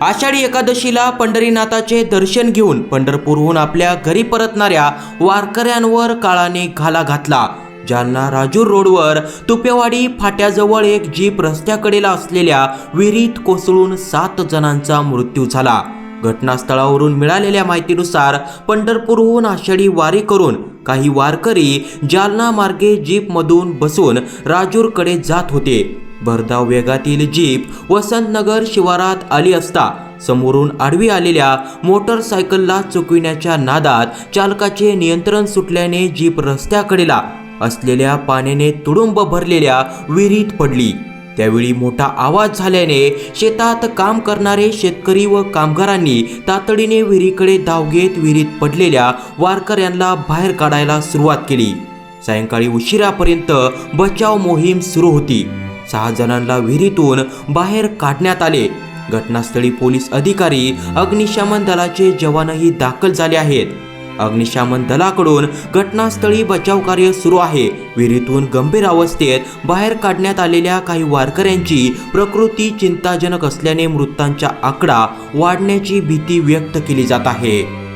आषाढी एकादशीला पंढरीनाथाचे दर्शन घेऊन पंढरपूरहून आपल्या घरी परतणाऱ्या वारकऱ्यांवर काळाने घाला घातला. जालना राजूर रोडवर तुपेवाडी फाट्याजवळ एक जीप रस्त्याकडेला असलेल्या विहिरीत कोसळून सात जणांचा मृत्यू झाला. घटनास्थळावरून मिळालेल्या माहितीनुसार पंढरपूरहून आषाढी वारी करून काही वारकरी जालना मार्गे जीपमधून बसून राजूरकडे जात होते. भरधाव वेगातील जीप वसंतनगर शिवारात आली असता समोरून आडवी आलेल्या मोटरसायकलला चुकविण्याच्या नादात चालकाचे नियंत्रण सुटल्याने जीप रस्त्याकडेला असलेल्या पाण्याने तुडुंब भरलेल्या विहिरीत पडली. त्यावेळी मोठा आवाज झाल्याने शेतात काम करणारे शेतकरी व कामगारांनी तातडीने विहिरीकडे धाव घेत विहिरीत पडलेल्या वारकऱ्यांना बाहेर काढायला सुरुवात केली. सायंकाळी उशिरापर्यंत बचाव मोहीम सुरू होती. सहा जणांना विहिरीतून बाहेर काढण्यात आले. घटनास्थळी पोलीस अधिकारी अग्निशमन दलाचे जवानही दाखल झाले आहेत. अग्निशमन दलाकडून घटनास्थळी बचाव कार्य सुरू आहे. विहिरीतून गंभीर अवस्थेत बाहेर काढण्यात आलेल्या काही वारकऱ्यांची प्रकृती चिंताजनक असल्याने मृतांचा आकडा वाढण्याची भीती व्यक्त केली जात आहे.